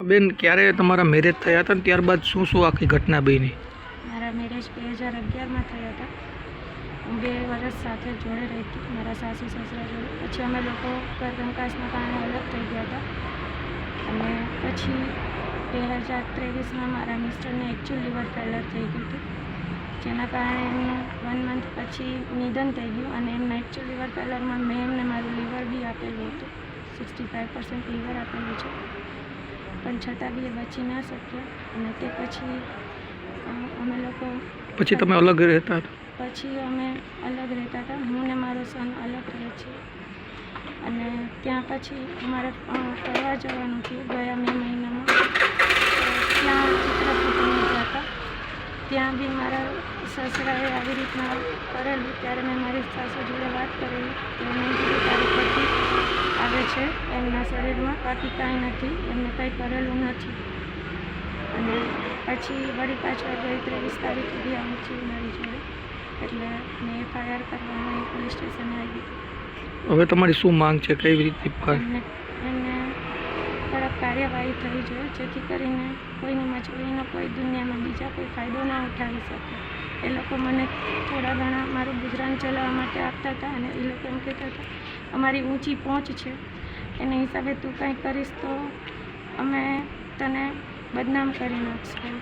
બેન, ક્યારે તમારા મેરેજ થયા હતા ત્યારબાદ શું શું આખી ઘટના બની? મારા મેરેજ બે હજાર અગિયારમાં થયા હતા. હું બે વર્ષ સાથે જોડે રહી હતી મારા સાસુ સસરા જોડે. પછી અમે લોકો કરકમકાશના કારણે અલગ થઈ ગયા હતા. અને પછી બે હજાર ત્રેવીસમાં મારા મિસ્ટરને એકચ્યુઅલ લીવર ફેલર થઈ ગયું હતું. જેના કારણે એમનું વન મંથ પછી નિધન થઈ ગયું અને એમના એકચ્યુઅલ લીવર ફેલરમાં મેં એમને મારું લીવર બી આપેલું હતું. સિક્સટી ફાઇવ પર્સન્ટ લીવર આપેલું છે. પણ છતાં બી એ બચી ના શક્યા. અને તે પછી અમે લોકો પછી તમે અલગ રહેતા પછી અમે અલગ રહેતા હતા. હું ને મારો સન અલગ રહે છે. અને ત્યાં પછી અમારે ફરવા જવાનું થયું ગયા મે મહિનામાં. ત્યાં ચિત્રકૂટમાં ગયા હતા. ત્યાં બી મારા સસરાએ આવી રીતના કરેલું. ત્યારે મેં મારી સાસુ જોડે વાત કરેલી. તો મેં કીધું તારી પતિ આવે છે. એમના શરીરમાં બાકી કાંઈ નથી. એમને કંઈ કરેલું નથી. અને પછી વળી પાછળ ગઈ ત્રેવીસ તારીખ સુધી આવી છું મારી જોડે. એટલે મેં એફઆઈઆર કરવામાં એ પોલીસ સ્ટેશને આવી. હવે તમારી શું માંગ છે? કઈ રીતે એમને એમને કડક કાર્યવાહી થવી જોઈએ જેથી કરીને કોઈની મજૂરીનો કોઈ દુનિયામાં બીજા કોઈ ફાયદો ના ઉઠાવી શકે. એ લોકો મને થોડા ઘણા મારું ગુજરાન ચલાવવા માટે આપતા હતા અને એ લોકો એમ કહેતા હતા અમારી ઊંચી પહોંચ છે. એના હિસાબે તું કંઈ કરીશ તો અમે તને બદનામ કરી નાખશું.